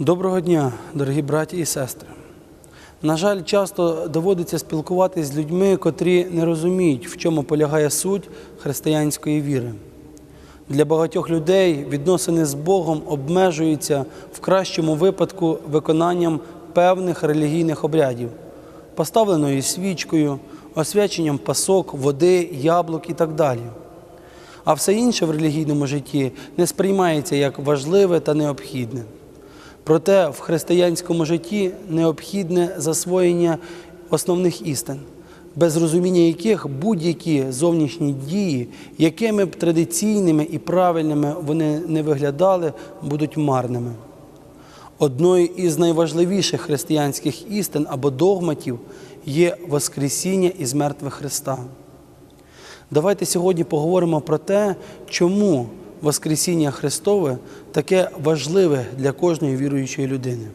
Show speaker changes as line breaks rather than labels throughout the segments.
Доброго дня, дорогі браті і сестри. На жаль, часто доводиться спілкуватися з людьми, котрі не розуміють, в чому полягає суть християнської віри. Для багатьох людей відносини з Богом обмежуються в кращому випадку виконанням певних релігійних обрядів, поставленою свічкою, освяченням пасок, води, яблук і так далі. А все інше в релігійному житті не сприймається як важливе та необхідне. Проте в християнському житті необхідне засвоєння основних істин, без розуміння яких будь-які зовнішні дії, якими б традиційними і правильними вони не виглядали, будуть марними. Одною із найважливіших християнських істин або догматів є Воскресіння із мертвих Христа. Давайте сьогодні поговоримо про те, чому Воскресіння Христове таке важливе для кожної віруючої людини.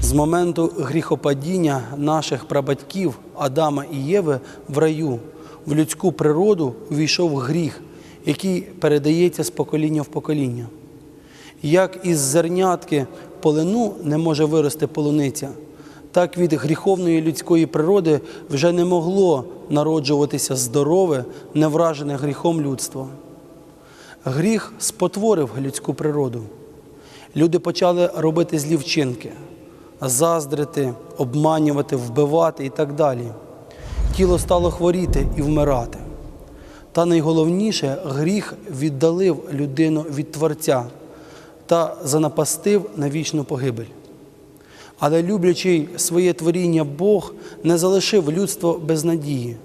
З моменту гріхопадіння наших прабатьків Адама і Єви в раю в людську природу увійшов гріх, який передається з покоління в покоління. Як із зернятки полину не може вирости полуниця, так від гріховної людської природи вже не могло народжуватися здорове, не вражене гріхом людство. Гріх спотворив людську природу. Люди почали робити злі вчинки, заздрити, обманювати, вбивати і так далі. Тіло стало хворіти і вмирати. Та найголовніше, гріх віддалив людину від Творця та занапастив на вічну погибель. Але люблячий своє творіння Бог не залишив людство без надії.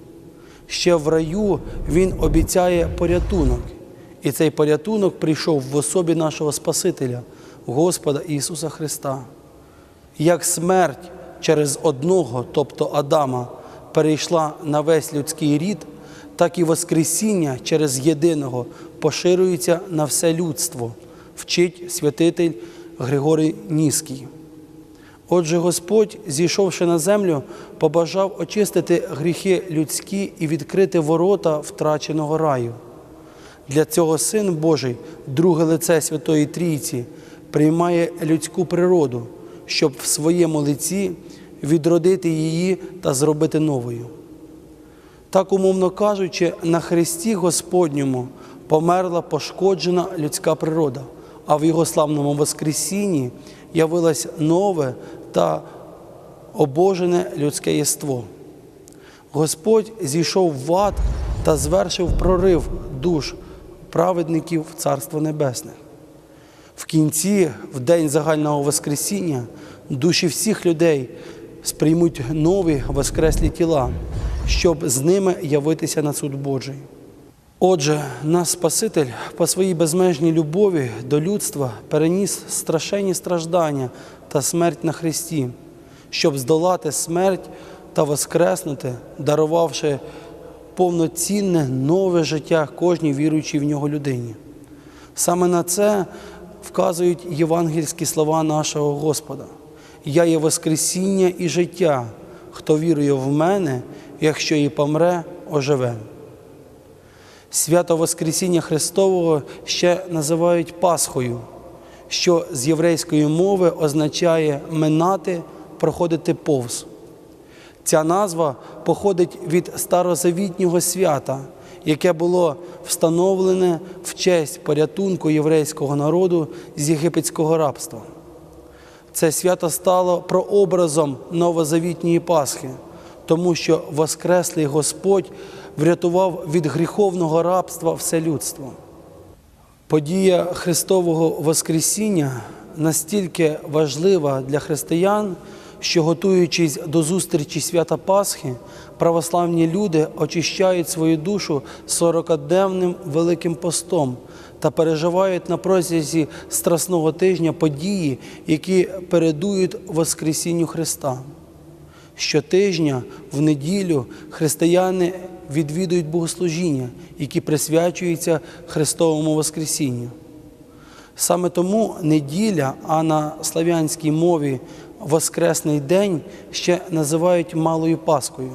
Ще в раю Він обіцяє порятунок, і цей порятунок прийшов в особі нашого Спасителя, Господа Ісуса Христа. Як смерть через одного, тобто Адама, перейшла на весь людський рід, так і Воскресіння через єдиного поширюється на все людство, вчить святитель Григорій Ніський. Отже, Господь, зійшовши на землю, побажав очистити гріхи людські і відкрити ворота втраченого раю. Для цього Син Божий, друге лице Святої Трійці, приймає людську природу, щоб в своєму лиці відродити її та зробити новою. Так, умовно кажучи, на Христі Господньому померла пошкоджена людська природа, а в Його славному Воскресінні явилось нове та обожене людське єство. Господь зійшов в ад та звершив прорив душ праведників в Царство Небесне. В кінці, в день загального Воскресіння, душі всіх людей сприймуть нові воскреслі тіла, щоб з ними явитися на суд Божий. Отже, наш Спаситель по своїй безмежній любові до людства переніс страшенні страждання та смерть на Христі, щоб здолати смерть та воскреснути, дарувавши повноцінне нове життя кожній віруючій в нього людині. Саме на це вказують євангельські слова нашого Господа. Я є Воскресіння і життя. Хто вірує в мене, якщо і помре, оживе. Свято Воскресіння Христового ще називають Пасхою, що з єврейської мови означає минати, проходити повз. Ця назва походить від старозавітнього свята, яке було встановлене в честь порятунку єврейського народу з єгипетського рабства. Це свято стало прообразом новозавітньої Пасхи, тому що Воскреслий Господь врятував від гріховного рабства все людство. Подія Христового Воскресіння настільки важлива для християн, що, готуючись до зустрічі свята Пасхи, православні люди очищають свою душу 40-денним великим постом та переживають на протязі страсного тижня події, які передують Воскресінню Христа. Щотижня в неділю християни відвідують богослужіння, які присвячуються Христовому Воскресінню. Саме тому неділя, а на слав'янській мові Воскресний день ще називають Малою Паскою.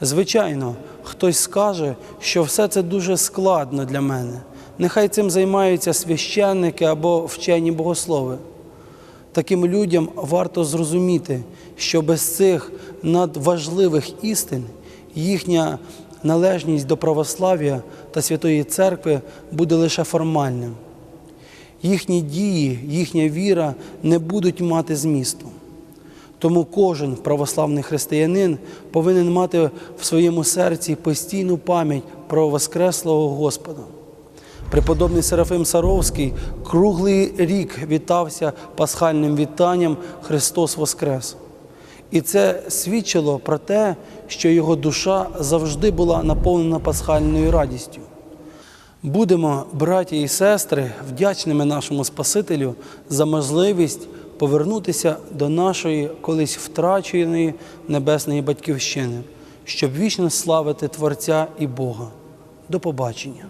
Звичайно, хтось скаже, що все це дуже складно для мене. Нехай цим займаються священники або вчені богослови. Таким людям варто зрозуміти, що без цих надважливих істин їхня належність до православ'я та Святої Церкви буде лише формальним. Їхні дії, їхня віра не будуть мати змісту. Тому кожен православний християнин повинен мати в своєму серці постійну пам'ять про Воскреслого Господа. Преподобний Серафим Саровський круглий рік вітався пасхальним вітанням Христос Воскрес. І це свідчило про те, що його душа завжди була наповнена пасхальною радістю. Будемо, браті і сестри, вдячними нашому Спасителю за можливість повернутися до нашої колись втраченої небесної батьківщини, щоб вічно славити Творця і Бога. До побачення.